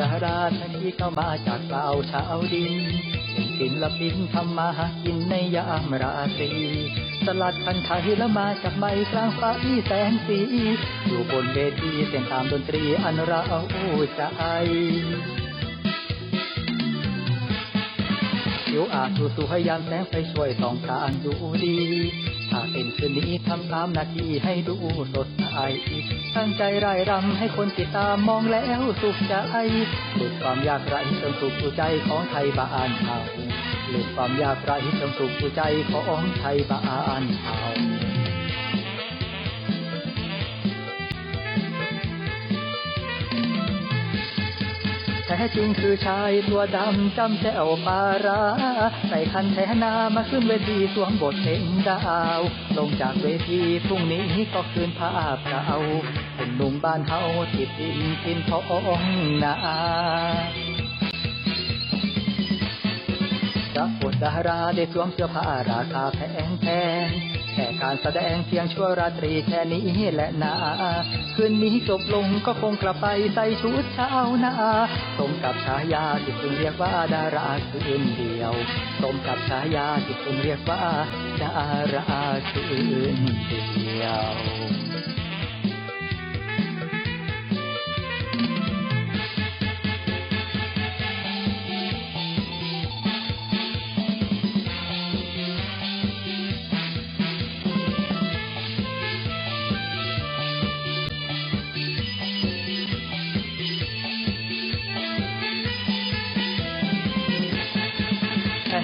ดาราที่เข้ามาจากเปล่าชาวดินเป็นศิลปินทำมาหากินในยามราตรีสลัดคันไทยและมาจากไมกลางฟ้าที่แสงสี อยู่บนเวทีเสียงตามดนตรีอันเราใจเดี๋ยวอาจสู่สู่ให้ยามแสงไฟช่วยต้องการดูดี ทำตามหน้าที่ให้ดูสดใสตั้งใจรายรำให้คนติดตามมองแล้วสุขใจหลุดความยากไร้จนสุขใจของไทยบ้านเฮาหลุดความยากไร้จนสุขใจของไทยบ้านเฮา จริงคือชายตัวดำจำแจวปาราใส่คันแทนามาขึ้นเวทีสวมบทเพลงดาว ลงจากเวทีพรุ่งนี้ก็คืนภาพเก่าเป็นหนุ่มบ้านเฮาติดดินกินท้องนา รับบทดาราได้สวมเสื้อผ้าราคาแพงแพงแค่การแสดงเพียงชั่วราตรีแค่นี้แหละนาคืนนี้จบลงก็คงกลับไปใส่ชุดชาวนาสมกับฉายาที่คุณเรียกว่าดาราคืนเดียวสมกับฉายาที่คุณเรียกว่าดาราคืนเดียว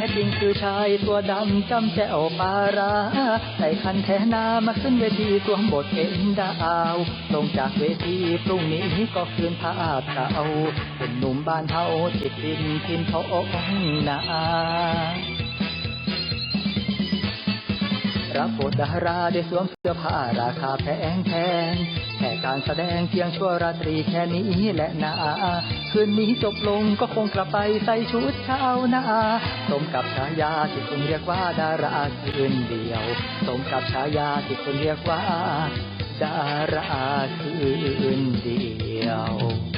ท้จริงคือชายตัวดำจำแจวปาราใส่คันแทนามาขึ้นเวทีสวมบทเป็นดาวลงจากเวทีพรุ่งนี้ก็คืนภาพเก่าเป็นหนุ่มบ้านเฮาติดดินทินท้องนา รับบทดาราได้สวมเสื้อผ้าราคาแพงแพงแค่การแสดงเพียงชั่วราตรีแค่นี้แหละนาคืนนี้จบลงก็คงกลับไปใส่ชุดชาวนาสมกับฉายาที่คุณเรียกว่าดาราคืนเดียวสมกับฉายาที่คุณเรียกว่าดาราคืนเดียว